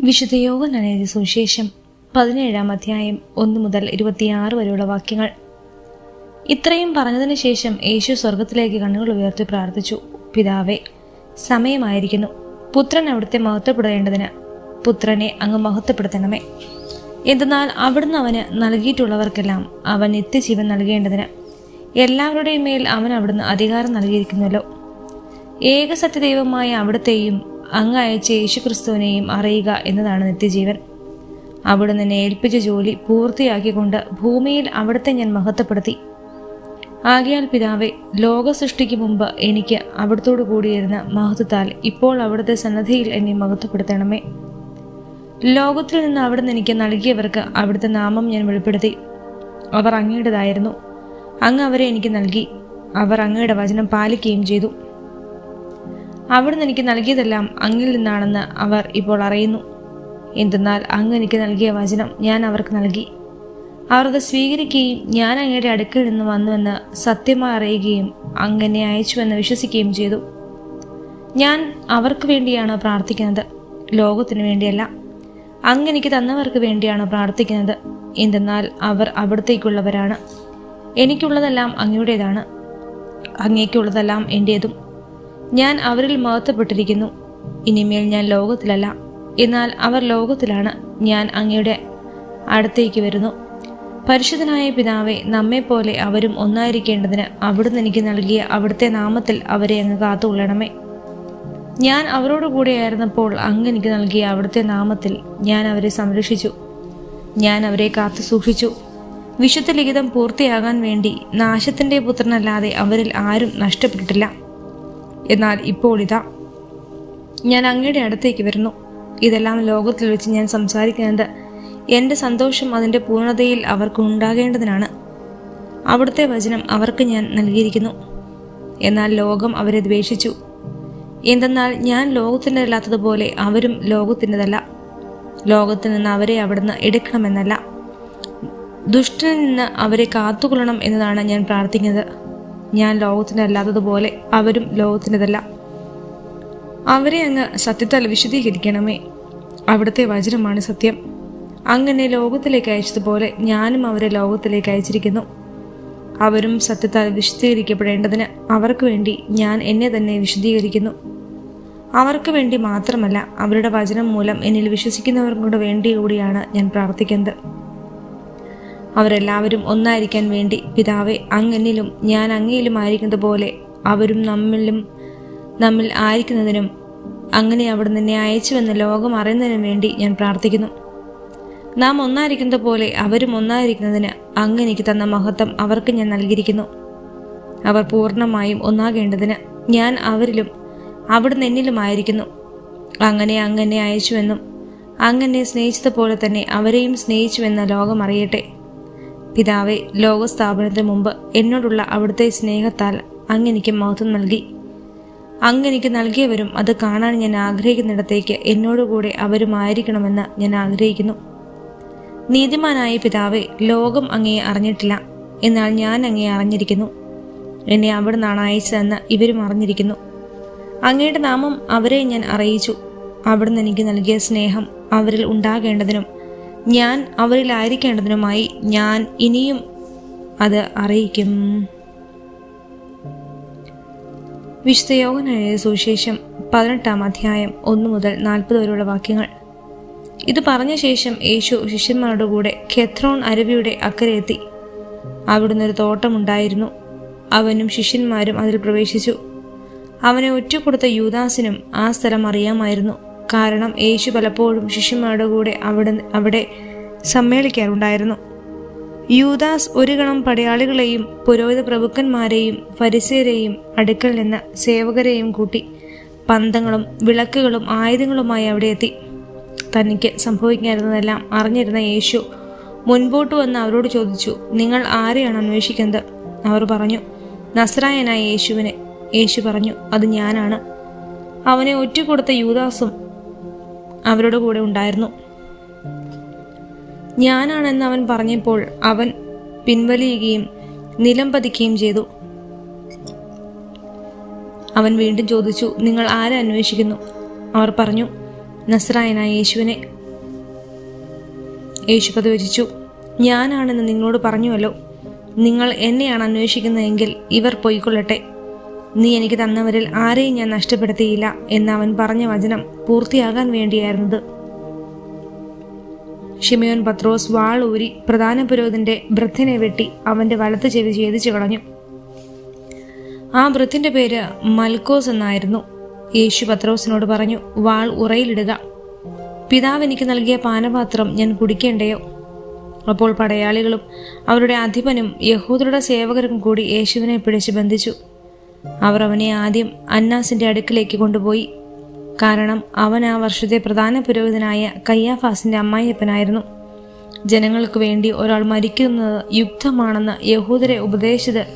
വിശുദ്ധ യോഗനായ സുവിശേഷം പതിനേഴാം അധ്യായം ഒന്ന് മുതൽ ഇരുപത്തിയാറ് വരെയുള്ള വാക്യങ്ങൾ. ഇത്രയും പറഞ്ഞതിന് ശേഷം യേശു സ്വർഗത്തിലേക്ക് കണ്ണുകൾ ഉയർത്തി പ്രാർത്ഥിച്ചു പിതാവേ സമയമായിരിക്കുന്നു. പുത്രൻ അവിടുത്തെ മഹത്വപ്പെടേണ്ടതിന് പുത്രനെ അങ്ങ് മഹത്വപ്പെടുത്തണമേ. എന്തെന്നാൽ അവിടുന്ന് അവന് നൽകിയിട്ടുള്ളവർക്കെല്ലാം അവൻ നിത്യജീവൻ നൽകേണ്ടതിന് എല്ലാവരുടെയും മേൽ അവൻ അവിടുന്ന് അധികാരം നൽകിയിരിക്കുന്നുവല്ലോ. ഏകസത്യദൈവമായ അവിടത്തെയും അങ്ങ് അയച്ച യേശുക്രിസ്തുവിനെയും അറിയുക എന്നതാണ് നിത്യജീവൻ. അവിടുന്ന് എന്നെ ഏൽപ്പിച്ച ജോലി പൂർത്തിയാക്കിക്കൊണ്ട് ഭൂമിയിൽ അവിടുത്തെ ഞാൻ മഹത്വപ്പെടുത്തി. ആകയാൽ പിതാവെ ലോക സൃഷ്ടിക്ക് മുമ്പ് എനിക്ക് അവിടത്തോടു കൂടിയിരുന്ന മഹത്വത്താൽ ഇപ്പോൾ അവിടുത്തെ സന്നദ്ധിയിൽ എന്നെ മഹത്വപ്പെടുത്തണമേ. ലോകത്തിൽ നിന്ന് അവിടുന്ന് എനിക്ക് നൽകിയവർക്ക് അവിടുത്തെ നാമം ഞാൻ വെളിപ്പെടുത്തി. അവർ അങ്ങയുടേതായിരുന്നു. അങ്ങ് അവരെ എനിക്ക് നൽകി. അവർ അങ്ങയുടെ വചനം പാലിക്കുകയും ചെയ്തു. അവിടുന്ന് എനിക്ക് നൽകിയതെല്ലാം അങ്ങിൽ നിന്നാണെന്ന് അവർ ഇപ്പോൾ അറിയുന്നു. എന്തെന്നാൽ അങ്ങ് എനിക്ക് നൽകിയ വചനം ഞാൻ അവർക്ക് നൽകി. അവർ അത് സ്വീകരിക്കുകയും ഞാൻ അങ്ങയുടെ അടുക്കിൽ നിന്ന് വന്നുവെന്ന് സത്യമായി അറിയുകയും അങ്ങനെ അയച്ചുവെന്ന് വിശ്വസിക്കുകയും ചെയ്തു. ഞാൻ അവർക്ക് വേണ്ടിയാണ് പ്രാർത്ഥിക്കുന്നത് ലോകത്തിനു വേണ്ടിയല്ല. അങ്ങ് എനിക്ക് തന്നവർക്ക് വേണ്ടിയാണ് പ്രാർത്ഥിക്കുന്നത്. എന്തെന്നാൽ അവർ അവിടത്തേക്കുള്ളവരാണ്. എനിക്കുള്ളതെല്ലാം അങ്ങയുടേതാണ്. അങ്ങേക്കുള്ളതെല്ലാം എന്റേതും ഞാൻ അവരിൽ മഹത്വപ്പെട്ടിരിക്കുന്നു. ഇനിമേൽ ഞാൻ ലോകത്തിലല്ല. എന്നാൽ അവർ ലോകത്തിലാണ്. ഞാൻ അങ്ങയുടെ അടുത്തേക്ക് വരുന്നു. പരിശുദ്ധനായ പിതാവെ നമ്മെപ്പോലെ അവരും ഒന്നായിരിക്കേണ്ടതിന് അവിടുന്ന് എനിക്ക് നൽകിയ അവിടുത്തെ നാമത്തിൽ അവരെ അങ്ങ് കാത്തുകൊള്ളണമേ. ഞാൻ അവരോട് കൂടെയായിരുന്നപ്പോൾ അങ്ങ് എനിക്ക് നൽകിയ അവിടുത്തെ നാമത്തിൽ ഞാൻ അവരെ സംരക്ഷിച്ചു. ഞാൻ അവരെ കാത്തു സൂക്ഷിച്ചു. വിശുദ്ധ ലിഖിതം പൂർത്തിയാകാൻ വേണ്ടി നാശത്തിന്റെ പുത്രനല്ലാതെ അവരിൽ ആരും നഷ്ടപ്പെട്ടിട്ടില്ല. എന്നാൽ ഇപ്പോൾ ഇതാ. ഞാൻ അങ്ങയുടെ അടുത്തേക്ക് വരുന്നു. ഇതെല്ലാം ലോകത്തിൽ വെച്ച് ഞാൻ സംസാരിക്കുന്നത് എന്റെ സന്തോഷം അതിന്റെ പൂർണതയിൽ അവർക്ക് ഉണ്ടാകേണ്ടതിനാണ്. അവിടുത്തെ വചനം അവർക്ക് ഞാൻ നൽകിയിരിക്കുന്നു. എന്നാൽ ലോകം അവരെ ദ്വേഷിച്ചു. എന്തെന്നാൽ ഞാൻ ലോകത്തിന്റെതല്ലാത്തതുപോലെ അവരും ലോകത്തിന്റെതല്ല. ലോകത്തിൽ നിന്ന് അവരെ അവിടുന്ന് എടുക്കണമെന്നല്ല. ദുഷ്ടനിൽ നിന്ന് അവരെ കാത്തുകൊള്ളണം എന്നതാണ് ഞാൻ പ്രാർത്ഥിക്കുന്നത്. ഞാൻ ലോകത്തിനല്ലാത്തതുപോലെ അവരും ലോകത്തിന്റെതല്ല അവരെ അങ്ങ് സത്യത്താൽ വിശദീകരിക്കണമേ. അവിടുത്തെ വചനമാണ് സത്യം. അങ്ങനെ ലോകത്തിലേക്ക് അയച്ചതുപോലെ ഞാനും അവരെ ലോകത്തിലേക്ക് അയച്ചിരിക്കുന്നു. അവരും സത്യത്താൽ വിശദീകരിക്കപ്പെടേണ്ടതിന് അവർക്ക് വേണ്ടി ഞാൻ എന്നെ തന്നെ വിശദീകരിക്കുന്നു. അവർക്ക് വേണ്ടി മാത്രമല്ല അവരുടെ വചനം മൂലം എന്നിൽ വിശ്വസിക്കുന്നവർക്കൂടെ വേണ്ടി കൂടിയാണ് ഞാൻ പ്രാർത്ഥിക്കുന്നത്. അവരെല്ലാവരും ഒന്നായിരിക്കാൻ വേണ്ടി പിതാവെ അങ്ങനിലും ഞാൻ അങ്ങയിലും ആയിരിക്കുന്നത് പോലെ അവരും നമ്മിലും നമ്മിൽ ആയിരിക്കുന്നതിനും അങ്ങനെ അവിടെ നിന്നെ അയച്ചുവെന്ന് ലോകം അറിയുന്നതിനും വേണ്ടി ഞാൻ പ്രാർത്ഥിക്കുന്നു. നാം ഒന്നായിരിക്കുന്നത് പോലെ അവരും ഒന്നായിരിക്കുന്നതിന് അങ്ങ് എനിക്ക് തന്ന മഹത്വം അവർക്ക് ഞാൻ നൽകിയിരിക്കുന്നു. അവർ പൂർണമായും ഒന്നാകേണ്ടതിന് ഞാൻ അവരിലും അവിടുന്ന് എന്നിലുമായിരിക്കുന്നു. അങ്ങനെ അങ്ങനെ അയച്ചുവെന്നും അങ്ങനെ സ്നേഹിച്ചതുപോലെ തന്നെ അവരെയും സ്നേഹിച്ചുവെന്ന് ലോകം അറിയട്ടെ. പിതാവെ ലോകസ്ഥാപനത്തിന് മുമ്പ് എന്നോടുള്ള അവിടുത്തെ സ്നേഹത്താൽ അങ്ങെനിക്ക് മഹത്വം നൽകി. അങ്ങെനിക്ക് നൽകിയവരും അത് കാണാൻ ഞാൻ ആഗ്രഹിക്കുന്നിടത്തേക്ക് എന്നോടുകൂടെ അവരുമായിരിക്കണമെന്ന് ഞാൻ ആഗ്രഹിക്കുന്നു. നീതിമാനായ പിതാവെ ലോകം അങ്ങയെ അറിഞ്ഞിട്ടില്ല. എന്നാൽ ഞാൻ അങ്ങയെ അറിഞ്ഞിരിക്കുന്നു. എന്നെ അവിടെ നിന്നാണ് അയച്ചതെന്ന് ഇവരും അറിഞ്ഞിരിക്കുന്നു. അങ്ങയുടെ നാമം അവരെ ഞാൻ അറിയിച്ചു. അവിടുന്ന് എനിക്ക് നൽകിയ സ്നേഹം അവരിൽ ഉണ്ടാകേണ്ടതിനും ഞാൻ അവരിലായിരിക്കേണ്ടതിനുമായി ഞാൻ ഇനിയും അത് അറിയിക്കും. വിശുദ്ധയോഗനായ സുവിശേഷം പതിനെട്ടാം അധ്യായം ഒന്ന് മുതൽ നാൽപ്പത് വരെയുള്ള വാക്യങ്ങൾ. ഇത് പറഞ്ഞ ശേഷം യേശു ശിഷ്യന്മാരുടെ കൂടെ ഖെത്രോൺ അരുവിയുടെ അക്കരെ എത്തി. അവിടുന്ന് ഒരു തോട്ടമുണ്ടായിരുന്നു അവനും ശിഷ്യന്മാരും അതിൽ പ്രവേശിച്ചു. അവനെ ഒറ്റ കൊടുത്ത യൂദാസിനും ആ സ്ഥലം അറിയാമായിരുന്നു. കാരണം യേശു പലപ്പോഴും ശിഷ്യന്മാരുടെ കൂടെ അവിടെ അവിടെ സമ്മേളിക്കാറുണ്ടായിരുന്നു. യൂദാസ് ഒരു ഗണം പടയാളികളെയും പുരോഹിത പ്രഭുക്കന്മാരെയും ഫരിസേരെയും അടുക്കൽ നിന്ന് സേവകരെയും കൂട്ടി പന്തങ്ങളും വിളക്കുകളും ആയുധങ്ങളുമായി അവിടെ എത്തി. തനിക്ക് സംഭവിക്കാനിരുന്നതെല്ലാം അറിഞ്ഞിരുന്ന യേശു മുൻപോട്ട് വന്ന് അവരോട് ചോദിച്ചു നിങ്ങൾ ആരെയാണ് അന്വേഷിക്കുന്നത്? അവർ പറഞ്ഞു നസ്രായനായ യേശുവിനെ. യേശു പറഞ്ഞു അത് ഞാനാണ്. അവനെ ഒറ്റ കൊടുത്ത യൂദാസും അവരുടെ കൂടെ ഉണ്ടായിരുന്നു. ഞാനാണെന്ന് അവൻ പറഞ്ഞപ്പോൾ അവൻ പിൻവലിയുകയും നിലം പതിക്കുകയും ചെയ്തു. അവൻ വീണ്ടും ചോദിച്ചു നിങ്ങൾ ആരെ അന്വേഷിക്കുന്നു? അവർ പറഞ്ഞു നസ്രായനായ യേശുവിനെ. യേശു പ്രതിവചിച്ചു ഞാനാണെന്ന് നിങ്ങളോട് പറഞ്ഞുവല്ലോ. നിങ്ങൾ എന്നെയാണ് അന്വേഷിക്കുന്നതെങ്കിൽ ഇവർ പൊയ്ക്കൊള്ളട്ടെ. നീ എനിക്ക് തന്നവരിൽ ആരെയും ഞാൻ നഷ്ടപ്പെടുത്തിയില്ല എന്ന് അവൻ പറഞ്ഞ വചനം പൂർത്തിയാകാൻ വേണ്ടിയായിരുന്നത്. ഷിമയോൻ പത്രോസ് വാളൂരി പ്രധാന പുരോഹിതന്റെ വൃദ്ധനെ വെട്ടി അവന്റെ വലത്ത് ചെവി ഛേദിച്ചു കളഞ്ഞു. ആ വൃത്തിന്റെ പേര് മൽക്കോസ് എന്നായിരുന്നു. യേശു പത്രോസിനോട് പറഞ്ഞു വാൾ ഉറയിലിടുക. പിതാവ് എനിക്ക് നൽകിയ പാനപാത്രം ഞാൻ കുടിക്കേണ്ടയോ? അപ്പോൾ പടയാളികളും അവരുടെ അധിപനും യഹൂദരുടെ സേവകരും കൂടി യേശുവിനെ പിടിച്ച് ബന്ധിച്ചു. അവർ അവനെ ആദ്യം അന്നാസിന്റെ അടുക്കിലേക്ക് കൊണ്ടുപോയി. കാരണം അവൻ ആ വർഷത്തെ പ്രധാന പുരോഹിതനായ കയ്യാഫാസിന്റെ അമ്മായിയപ്പനായിരുന്നു. ജനങ്ങൾക്ക് വേണ്ടി ഒരാൾ മരിക്കുന്നത് യുക്തമാണെന്ന് യഹൂദരെ ഉപദേശിച്ചത്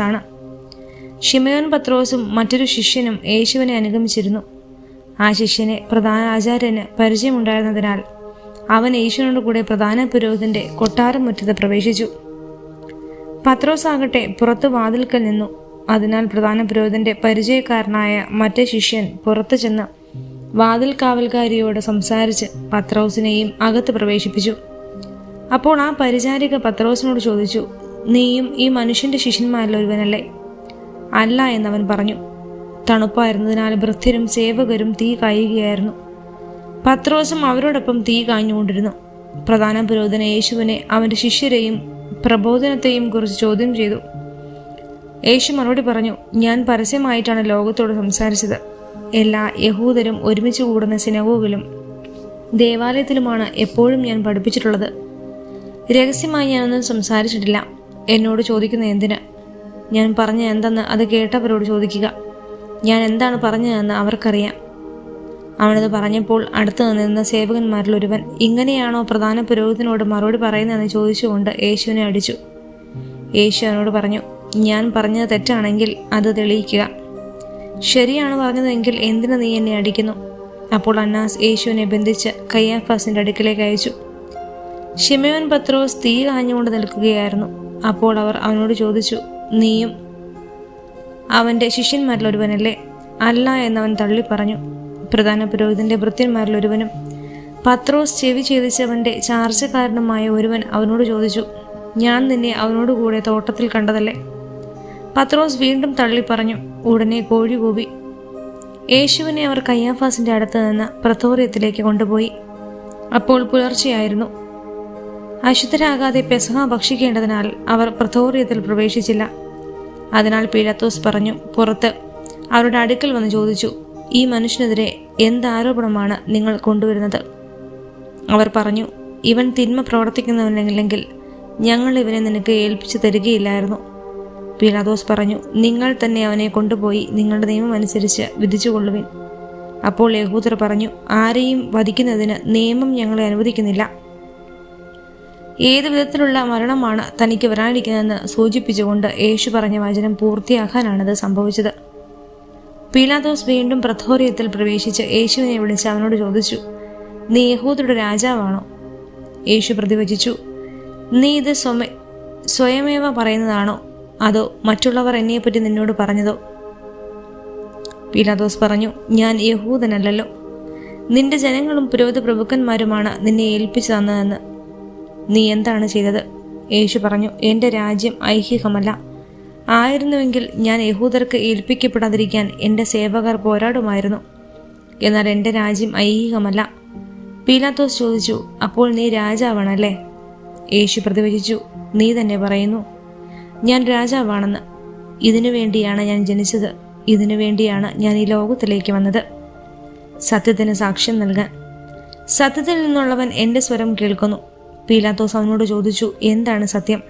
ആണ് ഷിമയോൻ പത്രോസും മറ്റൊരു ശിഷ്യനും യേശുവിനെ അനുഗമിച്ചിരുന്നു. ആ ശിഷ്യനെ പ്രധാന ആചാര്യന് പരിചയമുണ്ടായിരുന്നതിനാൽ അവൻ യേശുവിനോട് കൂടെ പ്രധാന പുരോഹിതന്റെ കൊട്ടാരം മുറ്റത്ത് പ്രവേശിച്ചു. പത്രോസ് ആകട്ടെ പുറത്ത് വാതിൽക്കൽ നിന്നു. അതിനാൽ പ്രധാന പുരോഹിതന്റെ പരിചയക്കാരനായ മറ്റേ ശിഷ്യൻ പുറത്തു ചെന്ന് വാതിൽ കാവൽക്കാരിയോട് സംസാരിച്ച് പത്രോസിനെയും അകത്ത് പ്രവേശിപ്പിച്ചു. അപ്പോൾ ആ പരിചാരിക പത്രോസിനോട് ചോദിച്ചു നീയും ഈ മനുഷ്യന്റെ ശിഷ്യന്മാരിൽ ഒരുവനല്ലേ? അല്ല എന്നവൻ പറഞ്ഞു തണുപ്പായിരുന്നതിനാൽ വൃദ്ധരും സേവകരും തീ കായുകയായിരുന്നു. പത്രോസും അവരോടൊപ്പം തീ കാഞ്ഞുകൊണ്ടിരുന്നു. പ്രധാന പുരോഹിതൻ യേശുവിനെ അവന്റെ ശിഷ്യരെയും പ്രബോധനത്തെയും കുറിച്ച് ചോദ്യം ചെയ്തു. യേശു മറുപടി പറഞ്ഞു ഞാൻ പരസ്യമായിട്ടാണ് ലോകത്തോട് സംസാരിച്ചത്. എല്ലാ യഹൂദരും ഒരുമിച്ച് കൂടുന്ന സിനഗോഗിലും ദേവാലയത്തിലുമാണ് എപ്പോഴും ഞാൻ പഠിപ്പിച്ചിട്ടുള്ളത്. രഹസ്യമായി ഞാനൊന്നും സംസാരിച്ചിട്ടില്ല. എന്നോട് ചോദിക്കുന്ന എന്തിന്? ഞാൻ പറഞ്ഞ എന്തെന്ന് അത് കേട്ടവരോട് ചോദിക്കുക. ഞാൻ എന്താണ് പറഞ്ഞതെന്ന് അവർക്കറിയാം. അവനത് പറഞ്ഞപ്പോൾ അടുത്ത് നിന്ന സേവകന്മാരിൽ ഒരുവൻ ഇങ്ങനെയാണോ പ്രധാന പുരോഹിതനോട് മറുപടി പറയുന്നതെന്ന് ചോദിച്ചുകൊണ്ട് യേശുവിനെ അടിച്ചു. യേശു അവനോട് പറഞ്ഞു ഞാൻ പറഞ്ഞത് തെറ്റാണെങ്കിൽ അത് തെളിയിക്കുക. ശരിയാണ് പറഞ്ഞതെങ്കിൽ എന്തിനു നീ എന്നെ അടിക്കുന്നു? അപ്പോൾ അന്നാസ് യേശുവിനെ ബന്ധിച്ച് കയ്യാഫാസിന്റെ അടുക്കിലേക്ക് അയച്ചു. ഷിമയോൻ പത്രോസ് തീ കാഞ്ഞുകൊണ്ട് നിൽക്കുകയായിരുന്നു. അപ്പോൾ അവർ അവനോട് ചോദിച്ചു നീയും അവന്റെ ശിഷ്യന്മാരിൽ ഒരുവനല്ലേ അല്ല എന്നവൻ തള്ളി പറഞ്ഞു പ്രധാന പുരോഹിതന്റെ ഭൃത്യന്മാരിൽ ഒരുവനും പത്രോസ് ചെവി ഛേദിച്ചവന്റെ ചാർച്ചക്കാരനുമായ ഒരുവൻ അവനോട് ചോദിച്ചു ഞാൻ നിന്നെ അവനോട് കൂടെ തോട്ടത്തിൽ കണ്ടതല്ലേ? പത്രോസ് വീണ്ടും തള്ളി പറഞ്ഞു ഉടനെ കോഴി കൂവി. യേശുവിനെ അവർ കയ്യാഫാസിന്റെ അടുത്ത് നിന്ന് പ്രത്തോറിയത്തിലേക്ക് കൊണ്ടുപോയി. അപ്പോൾ പുലർച്ചെയായിരുന്നു. അശുദ്ധരാകാതെ പെസഹ ഭക്ഷിക്കേണ്ടതിനാൽ അവർ പ്രത്തോറിയത്തിൽ പ്രവേശിച്ചില്ല. അതിനാൽ പീലത്തോസ് പറഞ്ഞു പുറത്ത്. അവരുടെ അടുക്കൽ വന്ന് ചോദിച്ചു ഈ മനുഷ്യനെതിരെ എന്താരോപണമാണ് നിങ്ങൾ കൊണ്ടുവരുന്നത്? അവർ പറഞ്ഞു ഇവൻ തിന്മ പ്രവർത്തിക്കുന്നവനല്ലെങ്കിൽ ഞങ്ങൾ ഇവനെ നിനക്ക് ഏൽപ്പിച്ചു തരികയില്ലായിരുന്നു. പീലാദോസ് പറഞ്ഞു നിങ്ങൾ തന്നെ അവനെ കൊണ്ടുപോയി നിങ്ങളുടെ നിയമം അനുസരിച്ച് വിധിച്ചുകൊള്ളുവിൻ. അപ്പോൾ യഹൂദർ പറഞ്ഞു ആരെയും വധിക്കുന്നതിന് നിയമം ഞങ്ങളെ അനുവദിക്കുന്നില്ല. ഏത് വിധത്തിലുള്ള മരണമാണ് തനിക്ക് വരാനിരിക്കുന്നതെന്ന് സൂചിപ്പിച്ചുകൊണ്ട് യേശു പറഞ്ഞ വചനം പൂർത്തിയാക്കാനാണിത് സംഭവിച്ചത്. പീലാദോസ് വീണ്ടും പ്രഥോറിയത്തിൽ പ്രവേശിച്ച് യേശുവിനെ വിളിച്ച് അവനോട് ചോദിച്ചു നീ യഹൂദരുടെ രാജാവാണോ? യേശു പ്രതിവചിച്ചു നീ ഇത് സ്വമേ സ്വയമേവ പറയുന്നതാണോ? അതോ മറ്റുള്ളവർ എന്നെപ്പറ്റി നിന്നോട് പറഞ്ഞതോ? പീലാദോസ് പറഞ്ഞു ഞാൻ യഹൂദനല്ലല്ലോ. നിന്റെ ജനങ്ങളും പുരോഹിത പ്രഭുക്കന്മാരുമാണ് നിന്നെ ഏൽപ്പിച്ചു തന്നതെന്ന് നീ എന്താണ് ചെയ്തത്? യേശു പറഞ്ഞു എന്റെ രാജ്യം ഐഹികമല്ല. ആയിരുന്നുവെങ്കിൽ ഞാൻ യഹൂദർക്ക് ഏൽപ്പിക്കപ്പെടാതിരിക്കാൻ എന്റെ സേവകർ പോരാടുമായിരുന്നു. എന്നാൽ എന്റെ രാജ്യം ഐഹികമല്ല. പീലാത്തോസ് ചോദിച്ചു അപ്പോൾ നീ രാജാവാണല്ലേ? യേശു പ്രതിവചിച്ചു നീ തന്നെ പറയുന്നു ഞാൻ രാജാവാണെന്ന്. ഇതിനു വേണ്ടിയാണ് ഞാൻ ജനിച്ചത്. ഇതിനു വേണ്ടിയാണ് ഞാൻ ഈ ലോകത്തിലേക്ക് വന്നത്. സത്യത്തിന് സാക്ഷ്യം നൽകാൻ. സത്യത്തിൽ നിന്നുള്ളവൻ എന്റെ സ്വരം കേൾക്കുന്നു. പീലാത്തോസ് അവനോട് ചോദിച്ചു എന്താണ് സത്യം?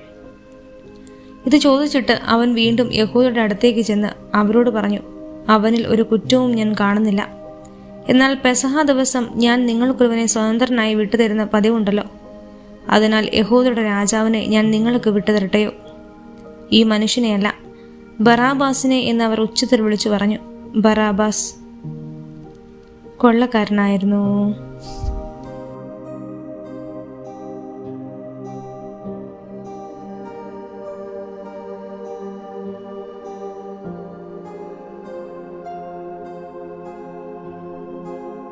ഇത് ചോദിച്ചിട്ട് അവൻ വീണ്ടും യഹൂദയുടെ അടുത്തേക്ക് ചെന്ന് അവരോട് പറഞ്ഞു അവനിൽ ഒരു കുറ്റവും ഞാൻ കാണുന്നില്ല. എന്നാൽ പെസഹ ദിവസം ഞാൻ നിങ്ങൾക്കൊരുവനെ സ്വതന്ത്രനായി വിട്ടുതരുന്ന പതിവുണ്ടല്ലോ. അതിനാൽ യഹൂദയുടെ രാജാവിനെ ഞാൻ നിങ്ങൾക്ക് വിട്ടുതരട്ടെയോ? ഈ മനുഷ്യനെയല്ല. ബറാബാസിനെ എന്ന് അവർ ഉച്ചത്തിൽ വിളിച്ചു പറഞ്ഞു. ബറാബാസ് കൊള്ളക്കാരനായിരുന്നു.